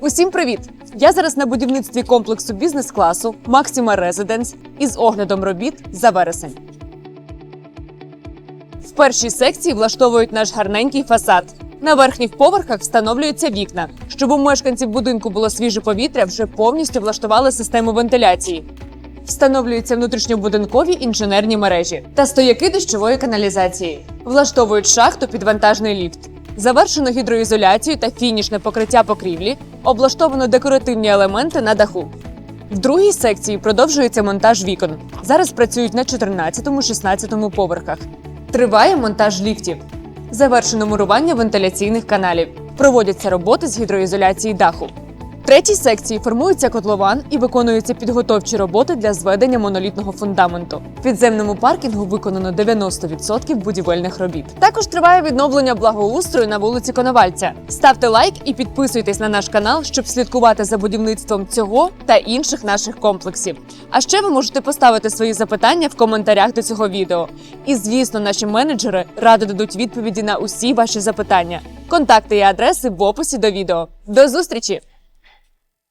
Усім привіт! Я зараз на будівництві комплексу бізнес-класу Максима Резиденс із оглядом робіт за вересень. В першій секції влаштовують наш гарненький фасад. На верхніх поверхах встановлюються вікна. Щоб у мешканців будинку було свіже повітря, вже повністю влаштували систему вентиляції. Встановлюються внутрішньобудинкові інженерні мережі та стояки дощової каналізації. Влаштовують шахту під вантажний ліфт. Завершено гідроізоляцію та фінішне покриття покрівлі, облаштовано декоративні елементи на даху. В другій секції продовжується монтаж вікон. Зараз працюють на 14-16 поверхах. Триває монтаж ліфтів. Завершено мурування вентиляційних каналів. Проводяться роботи з гідроізоляції даху. Третій секції формується котлован і виконуються підготовчі роботи для зведення монолітного фундаменту. В підземному паркінгу виконано 90% будівельних робіт. Також триває відновлення благоустрою на вулиці Коновальця. Ставте лайк і підписуйтесь на наш канал, щоб слідкувати за будівництвом цього та інших наших комплексів. А ще ви можете поставити свої запитання в коментарях до цього відео. І звісно, наші менеджери радо дадуть відповіді на усі ваші запитання. Контакти і адреси в описі до відео. До зустрічі!